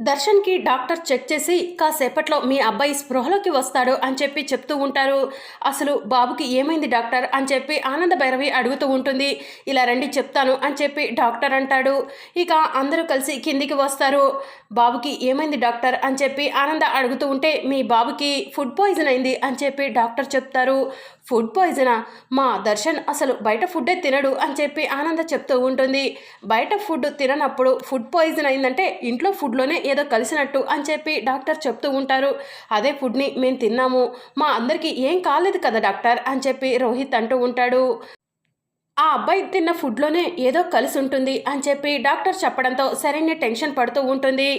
దర్శన్కి doctor check చేసి కాసేపట్లో మీ అబ్బాయి స్పృహలోకి వస్తాడు అని చెప్పి చెప్తూ ఉంటారు. అసలు బాబుకి ఏమైంది డాక్టర్? అని చెప్పి ఆనంద భైరవి అడుగుతూ ఉంటుంది. ఇలా రండి చెప్తాను అని చెప్పి డాక్టర్ అంటాడు. ఇక అందరూ కలిసి కిందికి వస్తారు. బాబుకి ఏమైంది డాక్టర్? అని చెప్పి ఆనంద అడుగుతూ ఉంటే మీ బాబుకి ఫుడ్ పాయిజన్ అయింది అని చెప్పి డాక్టర్ చెప్తారు. ఫుడ్ పాయిజనా? మా దర్శన్ అసలు బయట ఫుడ్డే తినడు అని చెప్పి ఆనంద చెప్తూ ఉంటుంది. బయట ఫుడ్ తిననప్పుడు ఫుడ్ పాయిజన్ అయిందంటే ఇంట్లో ఫుడ్లోనే ఏదో కలిసినట్టు అని చెప్పి డాక్టర్ చెప్తూ ఉంటారు. అదే ఫుడ్ని మేము తిన్నాము. మా అందరికీ ఏం కాలేదు కదా డాక్టర్ అని చెప్పి రోహిత్ అంటూ ఉంటాడు. ఆ అబ్బాయి తిన్న ఫుడ్లోనే ఏదో కలిసి ఉంటుంది అని చెప్పి డాక్టర్ చెప్పడంతో సరైన టెన్షన్ పడుతూ ఉంటుంది.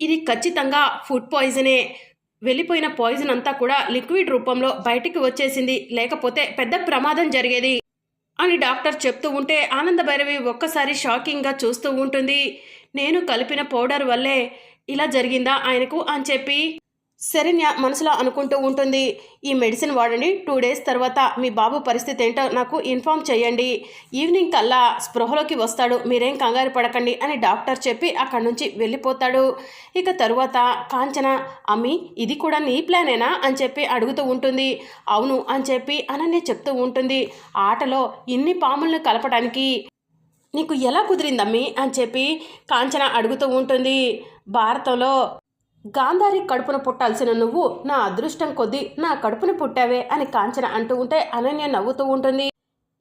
ఇది ఖచ్చితంగా ఫుడ్ పాయిజనే. వెళ్ళిపోయిన పాయిజన్ అంతా కూడా లిక్విడ్ రూపంలో బయటికి వచ్చేసింది. లేకపోతే పెద్ద ప్రమాదం జరిగేది అని డాక్టర్ చెప్తూ ఉంటే ఆనంద భైరవి ఒక్కసారి షాకింగ్గా చూస్తూ ఉంటుంది. నేను కలిపిన పౌడర్ వల్లే ఇలా జరిగిందా ఆయనకు అని చెప్పి శరణ్య మనసులో అనుకుంటూ ఉంటుంది ఈ మెడిసిన్ వాడండి టూ డేస్ తర్వాత మీ బాబు పరిస్థితి ఏంటో నాకు ఇన్ఫామ్ చేయండి. ఈవినింగ్ కల్లా స్పృహలోకి వస్తాడు మీరేం కంగారు పడకండి అని డాక్టర్ చెప్పి అక్కడి నుంచి వెళ్ళిపోతాడు. ఇక తరువాత కాంచన అమ్మి ఇది కూడా నీ ప్లానేనా? అని చెప్పి అడుగుతూ ఉంటుంది. అవును అని చెప్పి అనన్య చెప్తూ ఉంటుంది ఆటలో ఇన్ని పాములను కలపడానికి నీకు ఎలా కుదిరిందమ్మి? అని చెప్పి కాంచన అడుగుతూ ఉంటుంది. భారతంలో గాంధారి కడుపున పుట్టాల్సిన నువ్వు నా అదృష్టం కొద్దీ నా కడుపున పుట్టావే అని కాంచన అంటూ ఉంటే అనన్య నవ్వుతూ ఉంటుంది.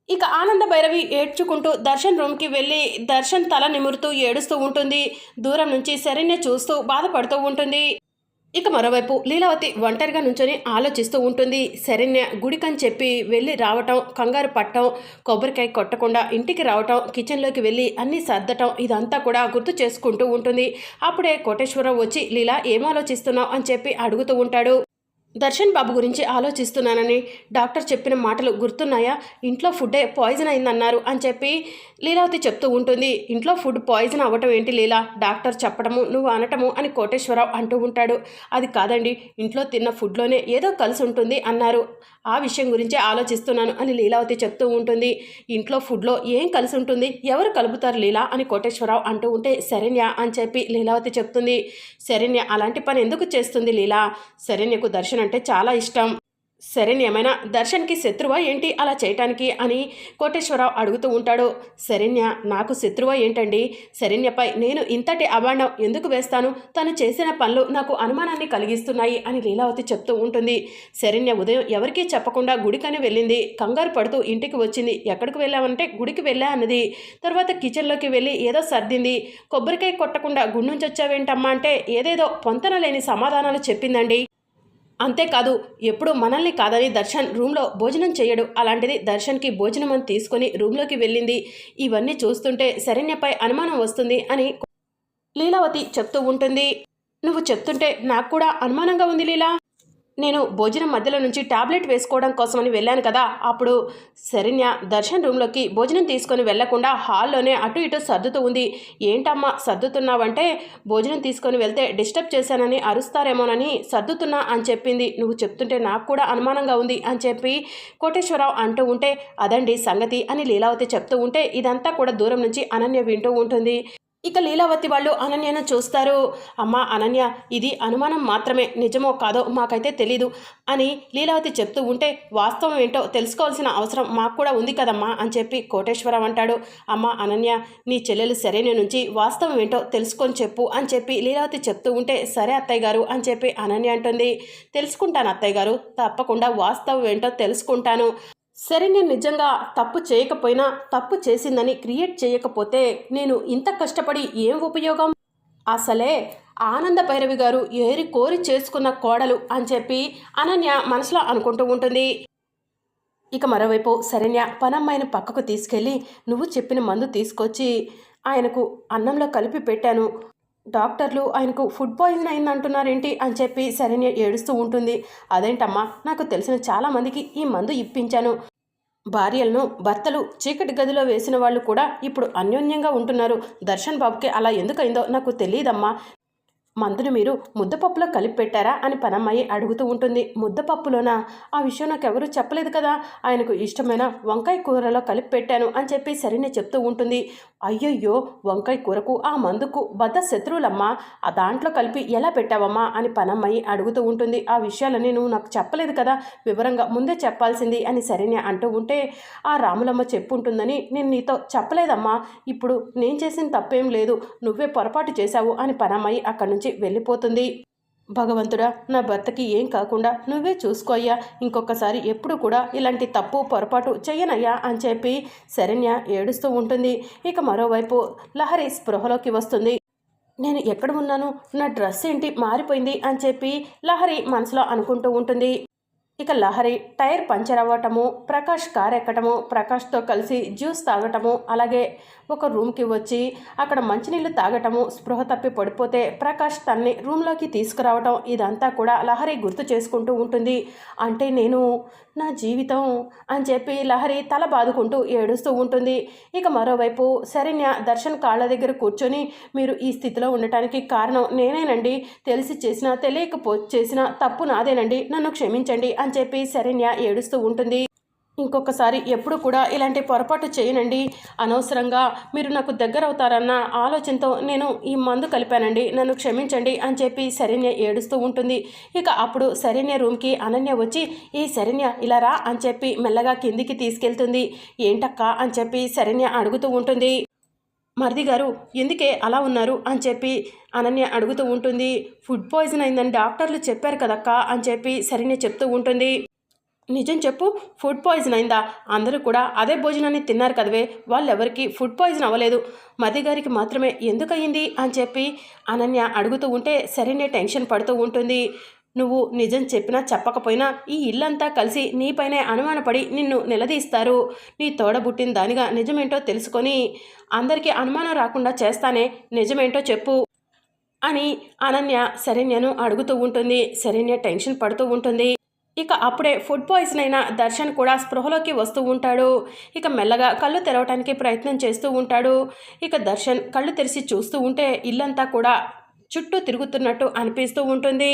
ఇక ఆనంద భైరవి ఏడ్చుకుంటూ దర్శన్ రూమ్కి వెళ్ళి దర్శన్ తల నిమురుతూ ఏడుస్తూ ఉంటుంది. దూరం నుంచి శరణ్య చూస్తూ బాధపడుతూ ఉంటుంది. ఇక మరోవైపు లీలావతి ఒంటరిగా నుంచొని ఆలోచిస్తూ ఉంటుంది. శరణ్య గుడికని చెప్పి వెళ్ళి రావటం కంగారు పట్టడం కొబ్బరికాయ కొట్టకుండా ఇంటికి రావటం కిచెన్లోకి వెళ్ళి అన్నీ సర్దటం ఇదంతా కూడా గుర్తు చేసుకుంటూ ఉంటుంది. అప్పుడే కోటేశ్వరరావు వచ్చి లీలా ఏం ఆలోచిస్తున్నావు? అని చెప్పి అడుగుతూ ఉంటాడు. దర్శన్ బాబు గురించి ఆలోచిస్తున్నానని డాక్టర్ చెప్పిన మాటలు గుర్తున్నాయా? ఇంట్లో ఫుడ్డే పాయిజన్ అయిందన్నారు అని చెప్పి లీలావతి చెప్తూ ఉంటుంది. ఇంట్లో ఫుడ్ పాయిజన్ అవ్వటం ఏంటి లీలా? డాక్టర్ చెప్పడము నువ్వు అనటము అని కోటేశ్వరరావు అంటూ ఉంటాడు. అది కాదండి ఇంట్లో తిన్న ఫుడ్లోనే ఏదో కలిసి ఉంటుంది అన్నారు. ఆ విషయం గురించే ఆలోచిస్తున్నాను అని లీలావతి చెప్తూ ఉంటుంది. ఇంట్లో ఫుడ్లో ఏం కలిసి ఉంటుంది? ఎవరు కలుపుతారు లీలా అని కోటేశ్వరరావు అంటూ ఉంటే శరణ్య అని చెప్పి లీలావతి చెప్తుంది. శరణ్య అలాంటి పని ఎందుకు చేస్తుంది లీలా? శరణ్యకు దర్శనం అంటే చాలా ఇష్టం. శరణ్య ఏమైనా దర్శన్కి శత్రువా ఏంటి అలా చేయటానికి అని కోటేశ్వరరావు అడుగుతూ ఉంటాడు. శరణ్య నాకు శత్రువా ఏంటండి? శరణ్యపై నేను ఇంతటి అభాండం ఎందుకు వేస్తాను? తను చేసిన పనులు నాకు అనుమానాన్ని కలిగిస్తున్నాయి అని లీలావతి చెప్తూ ఉంటుంది. శరణ్య ఉదయం ఎవరికీ చెప్పకుండా గుడికని వెళ్ళింది. కంగారు పడుతూ ఇంటికి వచ్చింది. ఎక్కడికి వెళ్ళామంటే గుడికి వెళ్ళా అన్నది. తర్వాత కిచెన్లోకి వెళ్ళి ఏదో సర్దింది. కొబ్బరికాయ కొట్టకుండా గుడి నుంచి వచ్చావేంటమ్మా అంటే ఏదేదో పొంతన లేని సమాధానాలు చెప్పిందండి. అంతేకాదు ఎప్పుడు మనల్ని కాదని దర్శన్ రూమ్లో భోజనం చేయడు. అలాంటిది దర్శన్కి భోజనం అని తీసుకొని రూమ్లోకి వెళ్ళింది. ఇవన్నీ చూస్తుంటే శరణ్యపై అనుమానం వస్తుంది అని లీలావతి చెప్తూ ఉంటుంది. నువ్వు చెప్తుంటే నాకు కూడా అనుమానంగా ఉంది లీలా. నేను భోజనం మధ్యలో నుంచి టాబ్లెట్ వేసుకోవడం కోసమని వెళ్ళాను కదా అప్పుడు శరణ్య దర్శన్ రూమ్లోకి భోజనం తీసుకొని వెళ్ళకుండా హాల్లోనే అటు ఇటు సర్దుతూ ఉంది. ఏంటమ్మా సర్దుతున్నావంటే భోజనం తీసుకొని వెళ్తే డిస్టర్బ్ చేశానని అరుస్తారేమోనని సర్దుతున్నా అని చెప్పింది. నువ్వు చెప్తుంటే నాకు కూడా అనుమానంగా ఉంది అని చెప్పి కోటేశ్వరరావు అంటూ ఉంటే అదండి సంగతి అని లీలావతి చెప్తూ ఉంటే ఇదంతా కూడా దూరం నుంచి అనన్య వింటూ ఉంటుంది. ఇక లీలావతి వాళ్ళు అనన్యను చూస్తారు. అమ్మా అనన్య ఇది అనుమానం మాత్రమే నిజమో కాదో మాకైతే తెలీదు అని లీలావతి చెప్తూ ఉంటే వాస్తవం ఏంటో తెలుసుకోవాల్సిన అవసరం మాకు కూడా ఉంది కదమ్మా అని చెప్పి కోటేశ్వరం అంటాడు. అమ్మా అనన్య నీ చెల్లెలు సరైన నుంచి వాస్తవం ఏంటో తెలుసుకొని చెప్పు అని చెప్పి లీలావతి చెప్తూ ఉంటే సరే అత్తయ్య గారు అని చెప్పి అనన్య అంటుంది. తెలుసుకుంటాను అత్తయ్య గారు తప్పకుండా వాస్తవం ఏంటో తెలుసుకుంటాను. సరే నేను నిజంగా తప్పు చేయకపోయినా తప్పు చేసిందని క్రియేట్ చేయకపోతే నేను ఇంత కష్టపడి ఏం ఉపయోగం? అసలే ఆనంద భైరవి గారు ఏరి కోరి చేసుకున్న కోడలు అని చెప్పి అనన్య మనసులో అనుకుంటూ ఉంటుంది. ఇక మరోవైపు శరణ్య పనమ్మాయిని పక్కకు తీసుకెళ్ళి నువ్వు చెప్పిన మందు తీసుకొచ్చి ఆయనకు అన్నంలో కలిపి పెట్టాను. డాక్టర్లు ఆయనకు ఫుడ్ పాయిజన్ అయింది అంటున్నారేంటి అని చెప్పి శరణ్య ఏడుస్తూ ఉంటుంది. అదేంటమ్మా? నాకు తెలిసిన చాలామందికి ఈ మందు ఇప్పించాను. భార్యలను భర్తలు చీకటి గదిలో వేసిన వాళ్ళు కూడా ఇప్పుడు అన్యోన్యంగా ఉంటున్నారు. దర్శన్ బాబుకి అలా ఎందుకైందో నాకు తెలియదమ్మా. మందును మీరు ముద్దపప్పులో కలిపి పెట్టారా అని పనమ్మాయి అడుగుతూ ఉంటుంది. ముద్దపప్పులోన? ఆ విషయం నాకు చెప్పలేదు కదా. ఆయనకు ఇష్టమైన వంకాయ కూరలో కలిపి పెట్టాను అని చెప్పి సరినే చెప్తూ ఉంటుంది. అయ్యయ్యో వంకాయ కూరకు ఆ మందుకు బద్ద శత్రువులమ్మా. ఆ దాంట్లో కలిపి ఎలా పెట్టావమ్మా అని పనమ్మాయి అడుగుతూ ఉంటుంది. ఆ విషయాలని నువ్వు నాకు చెప్పలేదు కదా. వివరంగా ముందే చెప్పాల్సింది అని సరినే అంటూ ఉంటే ఆ రాములమ్మ చెప్పుంటుందని నేను నీతో చెప్పలేదమ్మా. ఇప్పుడు నేను చేసిన తప్పేం లేదు. నువ్వే పొరపాటు చేశావు అని పనమ్మాయి అక్కడి నుంచి వెళ్ళిపోతుంది. భగవంతుడా నా భర్తకి ఏం కాకుండా నువ్వే చూసుకోయ్యా ఇంకొకసారి ఎప్పుడు కూడా ఇలాంటి తప్పు పొరపాటు చెయ్యనయ్యా అని చెప్పి శరణ్య ఏడుస్తూ ఉంటుంది. ఇక మరోవైపు లహరి స్పృహలోకి వస్తుంది. నేను ఎక్కడ ఉన్నాను? నా డ్రెస్ ఏంటి? మారిపోయింది అని చెప్పి లహరి మనసులో అనుకుంటూ ఉంటుంది. ఇక లహరి టైర్ పంచర్ అవ్వటము ప్రకాష్ కార్ ఎక్కటము ప్రకాష్తో కలిసి జ్యూస్ తాగటము అలాగే ఒక రూమ్కి వచ్చి అక్కడ మంచినీళ్ళు తాగటము స్పృహ తప్పి పడిపోతే ప్రకాష్ తన్ని రూమ్లోకి తీసుకురావటం ఇదంతా కూడా లహరి గుర్తు చేసుకుంటూ ఉంటుంది. అంటే నేను నా జీవితం అని చెప్పి లహరి తల బాదుకుంటూ ఏడుస్తూ ఉంటుంది. ఇక మరోవైపు శరణ్య దర్శన్ కాళ్ళ దగ్గర కూర్చొని మీరు ఈ స్థితిలో ఉండటానికి కారణం నేనేనండి. తెలిసి చేసినా తెలియకపో చేసిన తప్పు నాదేనండి. నన్ను క్షమించండి అని చెప్పి శరణ్య ఏడుస్తూ ఉంటుంది. ఇంకొకసారి ఎప్పుడు కూడా ఇలాంటి పొరపాటు చేయనండి. అనవసరంగా మీరు నాకు దగ్గర అవుతారన్న ఆలోచనతో నేను ఈ మందు కలిపానండి. నన్ను క్షమించండి అని చెప్పి శరణ్య ఏడుస్తూ ఉంటుంది. ఇక అప్పుడు శరణ్య రూమ్కి అనన్య వచ్చి ఈ శరణ్య ఇలా రా అని చెప్పి మెల్లగా కిందికి తీసుకెళ్తుంది. ఏంటక్క? అని చెప్పి శరణ్య అడుగుతూ ఉంటుంది. మరిది గారు ఎందుకే అలా ఉన్నారు? అని చెప్పి అనన్య అడుగుతూ ఉంటుంది. ఫుడ్ పాయిజన్ అయిందని డాక్టర్లు చెప్పారు కదక్క? అని చెప్పి శరణ్య చెప్తూ ఉంటుంది. నిజం చెప్పు ఫుడ్ పాయిజన్ అయిందా? అందరూ కూడా అదే భోజనాన్ని తిన్నారు కదవే వాళ్ళెవరికి ఫుడ్ పాయిజన్ అవ్వలేదు. మది గారికి మాత్రమే ఎందుకయ్యింది అని చెప్పి అనన్య అడుగుతూ ఉంటే సరైన టెన్షన్ పడుతూ ఉంటుంది. నువ్వు నిజం చెప్పినా చెప్పకపోయినా ఈ ఇల్లంతా కలిసి నీపైనే అనుమానపడి నిన్ను నిలదీస్తారు. నీ తోడబుట్టిన దానిగా నిజమేంటో తెలుసుకొని అందరికీ అనుమానం రాకుండా చేస్తానే నిజమేంటో చెప్పు అని అనన్య శరణ్యను అడుగుతూ ఉంటుంది. శరణ్య టెన్షన్ పడుతూ ఉంటుంది. ఇక అప్పుడే ఫుడ్ పాయిజన్ అయిన దర్శన్ కూడా స్పృహలోకి వస్తూ ఉంటాడు. ఇక మెల్లగా కళ్ళు తెరవటానికి ప్రయత్నం చేస్తూ ఉంటాడు. ఇక దర్శన్ కళ్ళు తెరిచి చూస్తూ ఉంటే ఇల్లంతా కూడా చుట్టూ తిరుగుతున్నట్టు అనిపిస్తూ ఉంటుంది.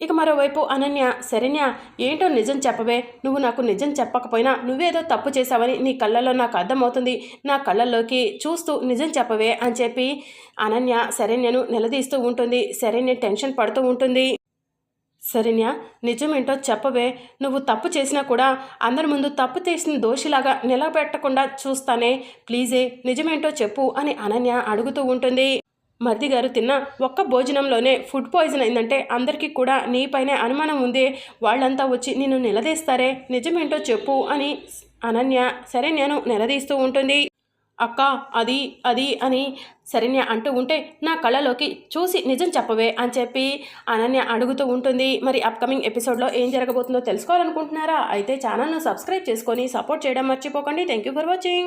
ఇక మరోవైపు అనన్య శరణ్య ఏంటో నిజం చెప్పవే నువ్వు నాకు నిజం చెప్పకపోయినా నువ్వేదో తప్పు చేశావని నీ కళ్ళల్లో నాకు అర్థమవుతుంది. నా కళ్ళల్లోకి చూస్తూ నిజం చెప్పవే అని చెప్పి అనన్య శరణ్యను నిలదీస్తూ ఉంటుంది. శరణ్య టెన్షన్ పడుతూ ఉంటుంది. శరణ్య నిజమేంటో చెప్పవే. నువ్వు తప్పు చేసినా కూడా అందరి ముందు తప్పు చేసిన దోషిలాగా నిలబెట్టకుండా చూస్తానే. ప్లీజే నిజమేంటో చెప్పు అని అనన్య అడుగుతూ ఉంటుంది. మరిది గారు తిన్న ఒక్క భోజనంలోనే ఫుడ్ పాయిజన్ అయిందంటే అందరికీ కూడా నీపైనే అనుమానం ఉంది. వాళ్ళంతా వచ్చి నిన్ను నిలదీస్తారే నిజమేంటో చెప్పు అని అనన్య శరణ్యను నిలదీస్తూ ఉంటుంది. అక్క అది అది అని శరణ్య అంటూ ఉంటే నా కళ్ళలోకి చూసి నిజం చెప్పవే అని చెప్పి అనన్య అడుగుతూ ఉంటుంది. మరి అప్కమింగ్ ఎపిసోడ్లో ఏం జరగబోతుందో తెలుసుకోవాలనుకుంటున్నారా? అయితే ఛానల్ను సబ్స్క్రైబ్ చేసుకొని సపోర్ట్ చేయడం మర్చిపోకండి. Thank you for watching